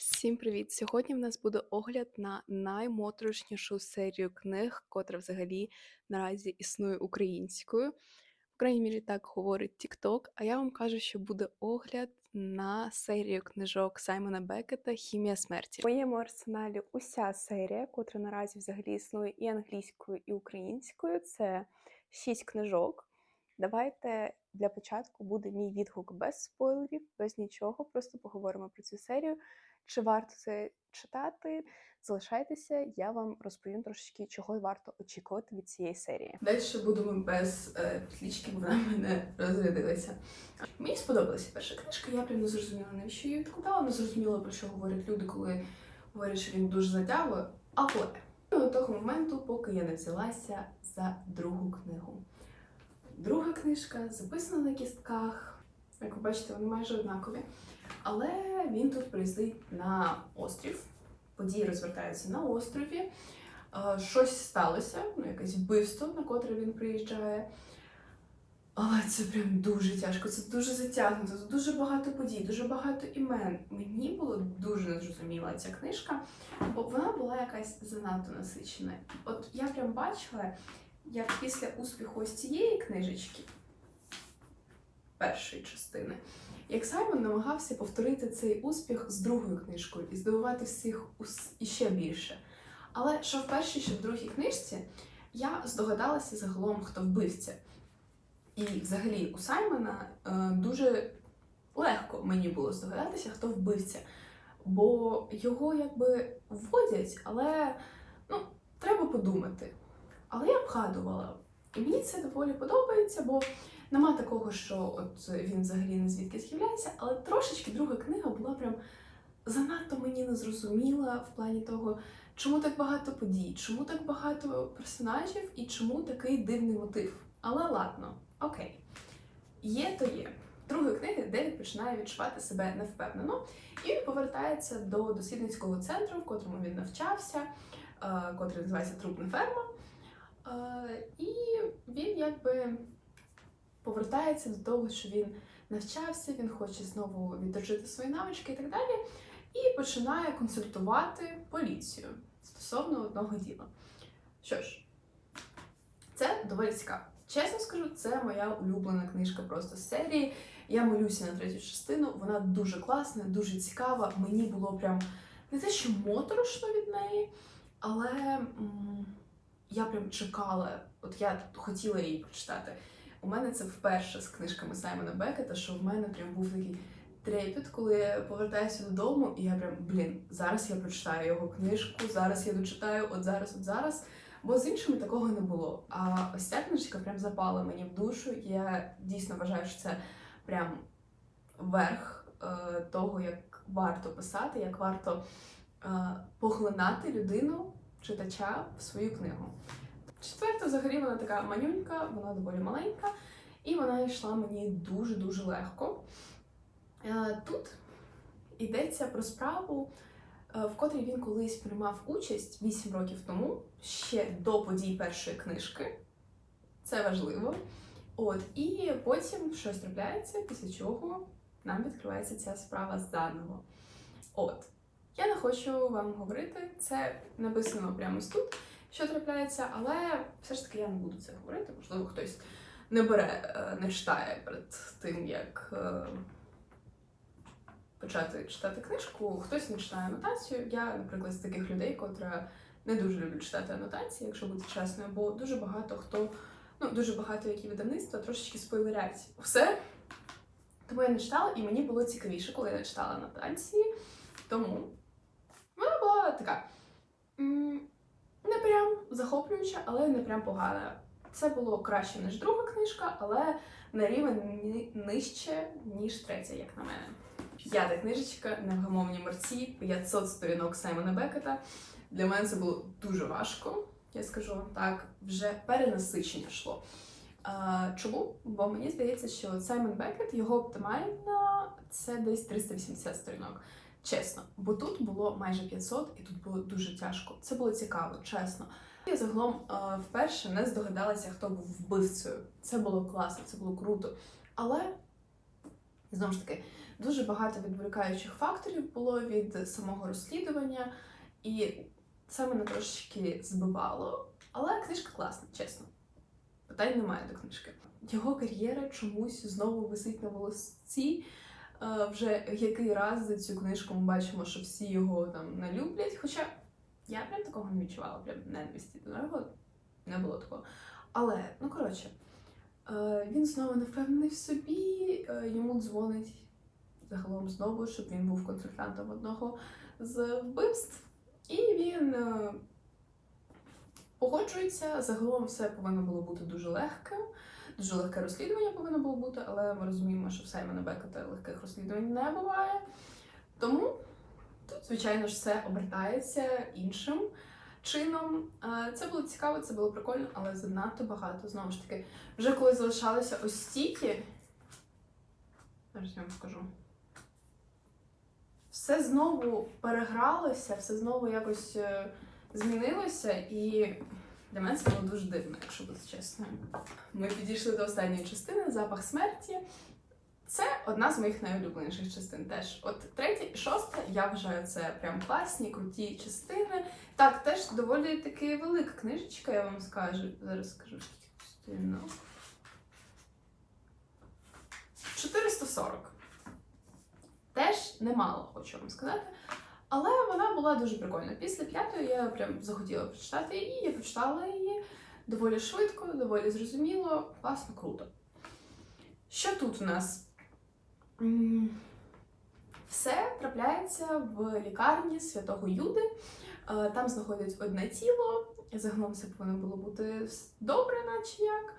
Всім привіт! Сьогодні в нас буде огляд на наймоторошнішу серію книг, котра взагалі наразі існує українською. В крайній мірі так говорить TikTok, а я вам кажу, що буде огляд на серію книжок Саймона Бекета Хімія смерті. В моєму арсеналі уся серія, котра наразі взагалі існує і англійською, і українською. Це шість книжок. Давайте для початку буде мій відгук без спойлерів, без нічого. Просто поговоримо про цю серію. Чи варто це читати? Залишайтеся, я вам розповім трошечки, чого варто очікувати від цієї серії. Далі будемо без е, петлічки, бо вона мене розрядилася. Мені сподобалася перша книжка, я прям не зрозуміла, навіщо її відкладала, не зрозуміла, про що говорять люди, коли говорять, що він дуже затягує. Але до того моменту, поки я не взялася за другу книгу. Друга книжка записана на кістках. Як ви бачите, вони майже однакові. Але він тут приїздить на острів. Події розвертаються на острові. Е, Щось сталося, ну якесь вбивство, на котре він приїжджає. Але це прям дуже тяжко, це дуже затягнуто, це дуже багато подій, дуже багато імен. Мені було дуже незрозуміла ця книжка, бо вона була якась занадто насичена. От я прям бачила, як після успіху ось цієї книжечки, першої частини, як Саймон намагався повторити цей успіх з другою книжкою і здивувати всіх іще більше. Але що в першій, що в другій книжці, я здогадалася загалом, хто вбивця. І взагалі у Саймона е, дуже легко мені було здогадатися, хто вбивця. Бо його якби вводять, але ну, треба подумати. Але я вгадувала. І мені це доволі подобається, бо нема такого, що от він взагалі не звідки з'являється, але трошечки друга книга була прям занадто мені незрозуміла в плані того, чому так багато подій, чому так багато персонажів і чому такий дивний мотив. Але ладно, окей. Є то є. Другої книги Девід починає відчувати себе невпевнено, і він повертається до дослідницького центру, в котрому він навчався, е, котрий називається Трупна ферма. Е, І він якби повертається до того, що він навчався, він хоче знову відрожити свої навички і так далі, і починає консультувати поліцію стосовно одного діла. Що ж, це доволі цікаво. Чесно скажу, це моя улюблена книжка просто з серії. Я молюся на третю частину. Вона дуже класна, дуже цікава. Мені було прям не те, що моторошно від неї, але м, я прям чекала. От я хотіла її прочитати. У мене це вперше з книжками Саймона Бекета, що в мене прям був такий трепет, коли я повертаюся додому, і я прям, блін, зараз я прочитаю його книжку, зараз я дочитаю, от зараз, от зараз. Бо з іншими такого не було. А ось ця книжка прям запала мені в душу. Я дійсно вважаю, що це прям верх е, того, як варто писати, як варто е, поглинати людину, читача в свою книгу. Четверта, взагалі, вона така манюнька, вона доволі маленька, і вона йшла мені дуже-дуже легко. Е, Тут йдеться про справу, е, в котрій він колись приймав участь 8 років тому, ще до подій першої книжки. Це важливо. От, і потім щось трапляється, після чого нам відкривається ця справа заново. От. Я не хочу вам говорити, це написано прямо тут, що трапляється, але все ж таки я не буду це говорити. Можливо, хтось не бере, е, не читає перед тим, як е, почати читати книжку, хтось не читає анотацію. Я, наприклад, з таких людей, котра не дуже люблю читати анотації, якщо бути чесною, бо дуже багато хто, ну дуже багато які видавництва трошечки спойлерять все. Тому я не читала, і мені було цікавіше, коли я не читала анотації. Тому вона була така не прям захоплююча, але не прям погана. Це було краще, ніж друга книжка, але на рівень нижче, ніж третя, як на мене. П'ята книжечка Невгамовні мерці, 500 сторінок Саймона Бекета. Для мене це було дуже важко, я скажу вам так, вже перенасичення йшло. А, чому? Бо мені здається, що Саймон Бекет, його оптимальна це десь 380 сторінок. Чесно, бо тут було майже 500, і тут було дуже тяжко. Це було цікаво, чесно. Я загалом е, вперше не здогадалася, хто був вбивцею. Це було класно, це було круто. Але знову ж таки, Дуже багато відволікаючих факторів було від самого розслідування, і це мене трошечки збивало. Але книжка класна, чесно. Питань немає до книжки. Його кар'єра чомусь знову висить на волосці. Е, Вже який раз за цю книжку ми бачимо, що всі його там не люблять. Хоча я прям такого не відчувала, прям ненависті до нього не було такого. Але, ну коротше, е, він знову не впевнений в собі, е, йому дзвонить загалом знову, щоб він був консультантом одного з вбивств. І він погоджується. Загалом все повинно було бути дуже легким. Дуже легке розслідування повинно було бути, але ми розуміємо, що в Саймона Бекета легких розслідувань не буває. Тому тут, звичайно ж, все обертається іншим чином. Е, Це було цікаво, це було прикольно, але занадто багато. Знову ж таки, вже коли залишалося ось стільки. Зараз я вам покажу. Все знову перегралося, все знову якось е, змінилося, і для мене це було дуже дивно, якщо бути чесною. Ми підійшли до останньої частини запах смерті. Це одна з моїх найулюбленіших частин теж. От третя і шоста, я вважаю, це прям класні, круті частини. Так, теж доволі таки велика книжечка, я вам скажу. Зараз скажу скільки сторінок. 440. Теж немало, хочу вам сказати. Але вона була дуже прикольна. Після п'ятої я прям захотіла прочитати її, я прочитала її доволі швидко, доволі зрозуміло, класно, круто. Що тут у нас? Все трапляється в лікарні святого Юди. Е, Там знаходять одне тіло. Загалом все повинно було бути добре, наче як.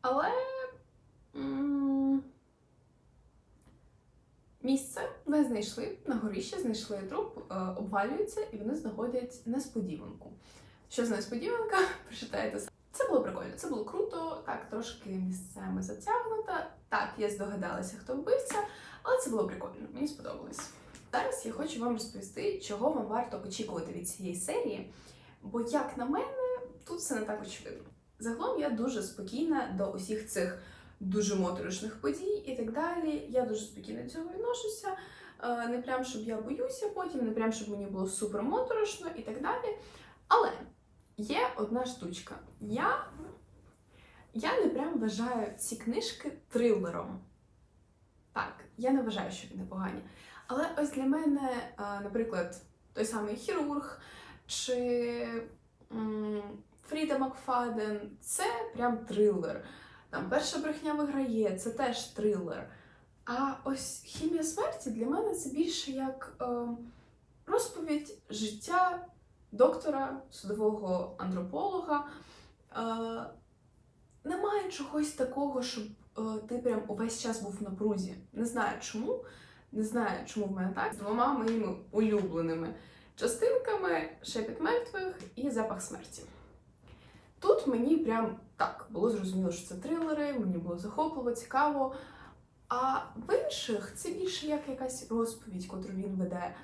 Але місце не знайшли, на горіще знайшли труп, е, обвалюється, і вони знаходять несподіванку. Що за несподіванка? Прочитайте самі. Це було прикольно, це було круто, так, трошки місцями затягнуто. Так, я здогадалася, хто вбивця, але це було прикольно, мені сподобалось. Зараз я хочу вам розповісти, чого вам варто очікувати від цієї серії, бо, як на мене, тут все не так очевидно. Загалом я дуже спокійна до усіх цих дуже моторошних подій і так далі. Я дуже спокійно цього відношуся. Е, Не прям, щоб я боюся потім, не прям, щоб мені було супер моторошно і так далі. Але є одна штучка. Я, я не прям вважаю ці книжки трилером. Так, я не вважаю, що вони погані. Але ось для мене, е, наприклад, той самий хірург чи Фріда Макфаден це прям трилер. Там перша брехня виграє, це теж трилер. А ось хімія смерті для мене це більше як е, розповідь життя доктора, судового антрополога. Е, немає чогось такого, щоб е, ти прям увесь час був в напрузі. Не знаю чому. Не знаю, чому в мене так. З двома моїми улюбленими частинками шепіт мертвих і запах смерті. Мені прям так було зрозуміло, що це трилери, мені було захопливо, цікаво. А в інших це більше як якась розповідь, котру він веде.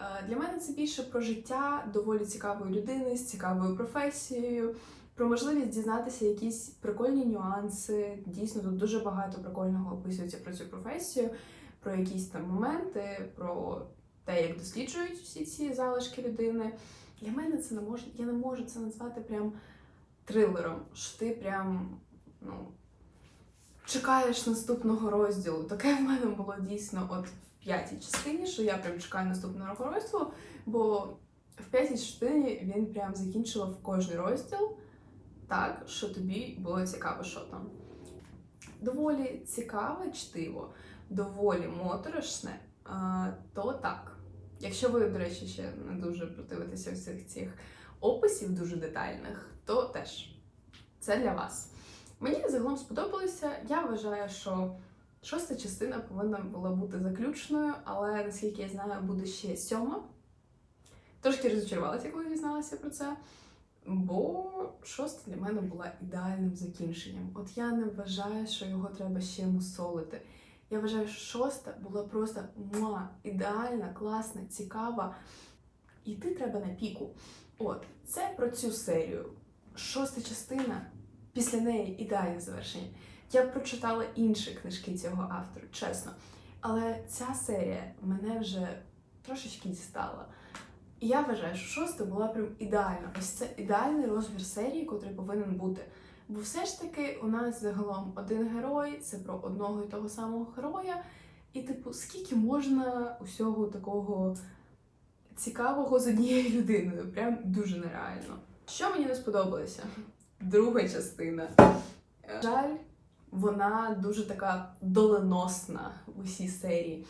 Е, Для мене це більше про життя доволі цікавої людини з цікавою професією, про можливість дізнатися якісь прикольні нюанси. Дійсно, тут дуже багато прикольного описується про цю професію, про якісь там моменти, про те, як досліджують всі ці залишки людини. Для мене це не може, я не можу це назвати прям трилером, що ти прям ну, чекаєш наступного розділу. Таке в мене було дійсно от в п'ятій частині, що я прям чекаю наступного розділу, бо в п'ятій частині він прям закінчував кожний розділ так, що тобі було цікаво, що там. Доволі цікаве чтиво, доволі моторошне, то так. Якщо ви, до речі, ще не дуже противитеся всіх цих описів дуже детальних, то теж це для вас. Мені загалом сподобалося. Я вважаю, що шоста частина повинна була бути заключною, але наскільки я знаю, буде ще сьома. Трошки розчарувалася, коли дізналася про це. Бо шоста для мене була ідеальним закінченням. От я не вважаю, що його треба ще мусолити. Я вважаю, що шоста була просто муа, ідеальна, класна, цікава. Іти треба на піку. От, це про цю серію. Шоста частина, після неї ідеальне завершення. Я б прочитала інші книжки цього автора, чесно. Але ця серія мене вже трошечки дістала. І я вважаю, що шоста була прям ідеальна. Ось це ідеальний розмір серії, котрий повинен бути. Бо все ж таки у нас загалом один герой, це про одного і того самого героя. І, типу, скільки можна усього такого цікавого з однією людиною? Прям дуже нереально. Що мені не сподобалося? Друга частина. Жаль, вона дуже така доленосна в усій серії,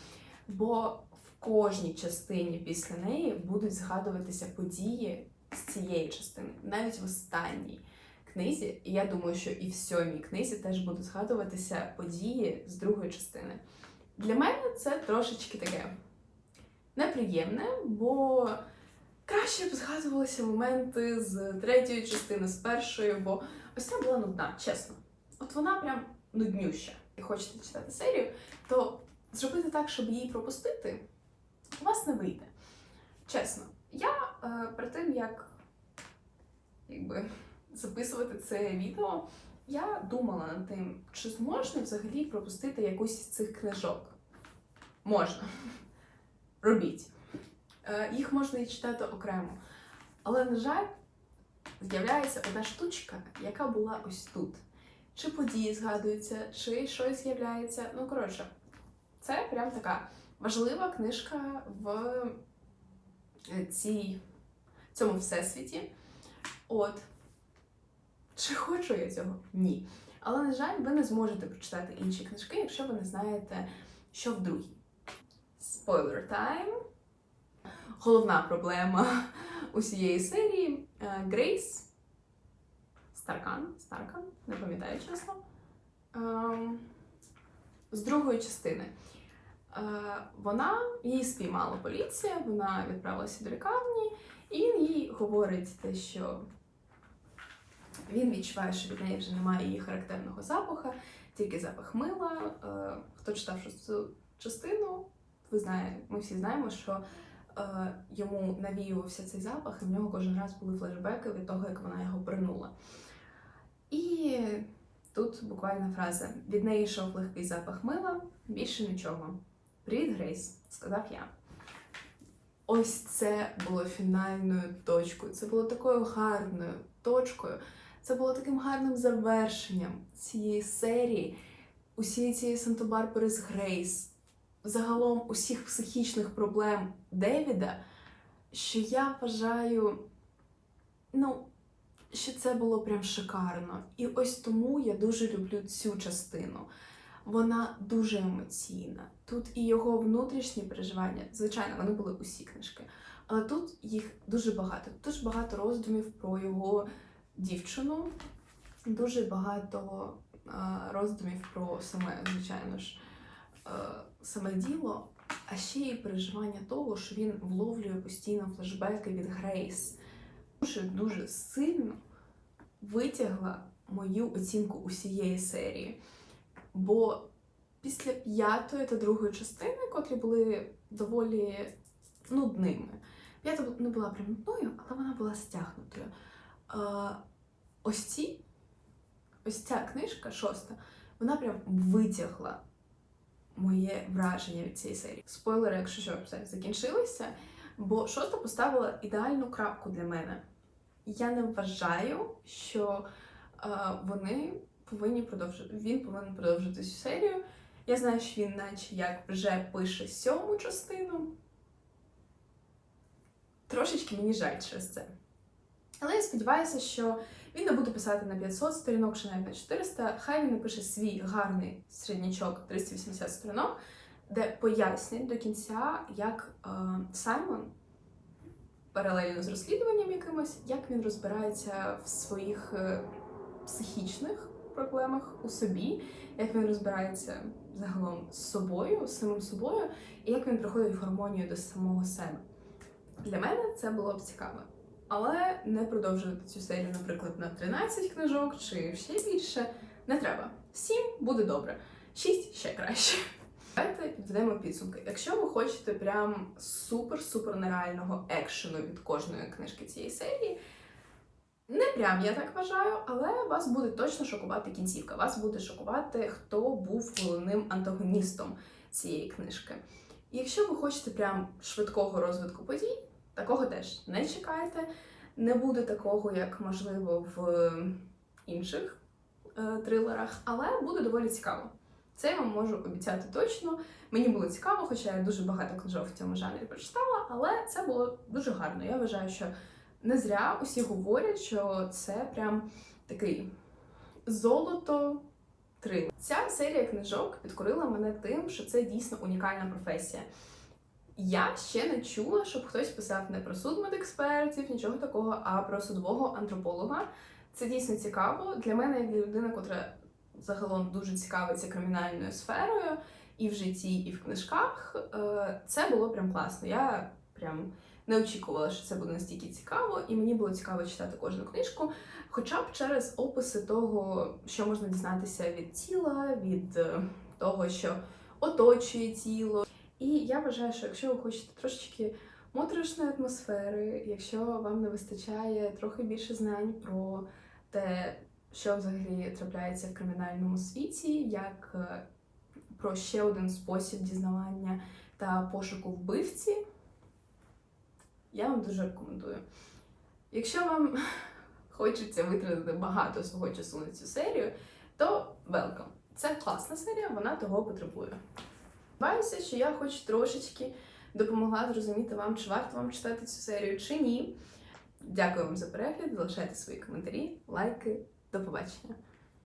бо в кожній частині після неї будуть згадуватися події з цієї частини, навіть в останній книзі. І я думаю, що і в сьомій книзі теж будуть згадуватися події з другої частини. Для мене це трошечки таке неприємне, бо краще б згадувалися моменти з третьої частини, з першої, бо ось ця була нудна, чесно. От вона прям нуднюща. І хочете читати серію, то зробити так, щоб її пропустити, у вас не вийде. Чесно, я е, перед тим, як якби, записувати це відео, я думала над тим, чи зможна взагалі пропустити якусь з цих книжок. Можна. Робіть. Е, Їх можна і читати окремо. Але, на жаль, з'являється одна штучка, яка була ось тут. Чи події згадуються, чи щось з'являється. Ну, коротше, це прям така важлива книжка в е, цій, цьому всесвіті. От. Чи хочу я цього? Ні. Але, на жаль, ви не зможете прочитати інші книжки, якщо ви не знаєте, що в другій. Spoiler time. Головна проблема усієї серії е, Грейс Старкан, Старкан, не пам'ятаю чесно. Ем, з другої частини. Е, вона її спіймала поліція, вона відправилася до лікарні, і він їй говорить те, що він відчуває, що від неї вже немає її характерного запаха, тільки запах мила. Е, хто читав шосту частину, ви знаєте, ми всі знаємо, що йому навіювався цей запах, і в нього кожен раз були флешбеки від того, як вона його принула. І тут буквальна фраза: від неї йшов легкий запах мила, більше нічого. Привіт, Грейс, сказав я. Ось це було фінальною точкою. Це було такою гарною точкою. Це було таким гарним завершенням цієї серії, усієї цієї Санта-Барбари з Грейс, загалом усіх психічних проблем Девіда, що я вважаю, ну, що це було прям шикарно. І ось тому я дуже люблю цю частину. Вона дуже емоційна. Тут і його внутрішні переживання, звичайно, вони були усі книжки, але тут їх дуже багато. Дуже багато роздумів про його дівчину, дуже багато е, роздумів про саме, звичайно ж, саме діло, а ще й переживання того, що він вловлює постійно флешбеки від Грейс. Дуже дуже сильно витягла мою оцінку усієї серії. Бо після п'ятої та другої частини, котрі були доволі нудними, п'ята не була прям нудною, але вона була стягнутою. Ось ці, ось ця книжка, шоста, вона прям витягла моє враження від цієї серії. Спойлери, якщо що, все закінчилися, бо шоста поставила ідеальну крапку для мене. Я не вважаю, що е, вони повинні продовжити. Він повинен продовжити цю серію. Я знаю, що він, наче як вже пише сьому частину. Трошечки мені жаль через це. Але я сподіваюся, що він не буде писати на 500 сторінок, чи навіть на 400. Хай він напише свій гарний середнячок 380 сторінок, де пояснять до кінця, як е, Саймон паралельно з розслідуванням якимось, як він розбирається в своїх е, психічних проблемах у собі, як він розбирається загалом з собою, з самим собою, і як він приходить в гармонію до самого себе. Для мене це було б цікаво. Але не продовжувати цю серію, наприклад, на 13 книжок чи ще більше. Не треба. 7 буде добре, 6 ще краще. Давайте підведемо підсумки. Якщо ви хочете прям супер-супер нереального екшену від кожної книжки цієї серії, не прям я так вважаю, але вас буде точно шокувати кінцівка. Вас буде шокувати, хто був головним антагоністом цієї книжки. І якщо ви хочете прям швидкого розвитку подій, такого теж не чекайте. Не буде такого, як можливо в інших е, трилерах, але буде доволі цікаво. Це я вам можу обіцяти точно. Мені було цікаво, хоча я дуже багато книжок в цьому жанрі прочитала, але це було дуже гарно. Я вважаю, що не зря усі говорять, що це прям такий золото трилер. Ця серія книжок підкорила мене тим, що це дійсно унікальна професія. Я ще не чула, щоб хтось писав не про судмедекспертів, нічого такого, а про судового антрополога. Це дійсно цікаво. Для мене, як для людини, котра загалом дуже цікавиться кримінальною сферою і в житті, і в книжках, е, це було прям класно. Я прям не очікувала, що це буде настільки цікаво, і мені було цікаво читати кожну книжку, хоча б через описи того, що можна дізнатися від тіла, від е, того, що оточує тіло. І я вважаю, що якщо ви хочете трошечки моторошної атмосфери, якщо вам не вистачає трохи більше знань про те, що взагалі трапляється в кримінальному світі, як е, про ще один спосіб дізнавання та пошуку вбивці, я вам дуже рекомендую. Якщо вам хочеться витратити багато свого часу на цю серію, то welcome. Це класна серія, вона того потребує. Сподіваюся, що я хоч трошечки допомогла зрозуміти вам, чи варто вам читати цю серію, чи ні. Дякую вам за перегляд, залишайте свої коментарі, лайки. До побачення.